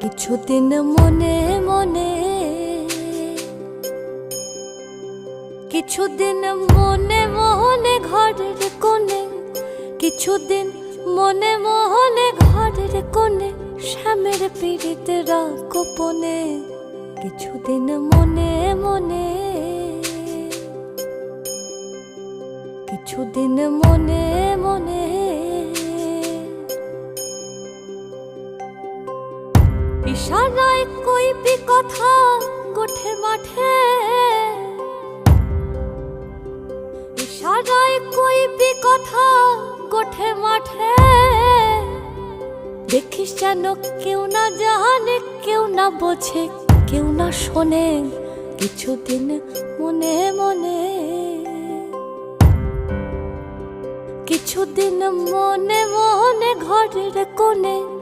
কিছুদিন মনে মনে, কিছুদিন মনে মনে ঘরের কোণে, কিছুদিন মনে মনে ঘরের কোণে শ্যামের পীড়িত গোপনে, কিছুদিন মনে মনে, কিছুদিন মনে মনে ইশারায় কইবি কথা গোঠে মাঠে। ইশারায় কইবি কথা গোঠে মাঠে। দেখিস যেন কেউ না জানে, কেউ না বোঝে, কেউ না শোনে, কিছুদিন মনে মনে। কিছুদিন মনে মনে ঘরের কোণে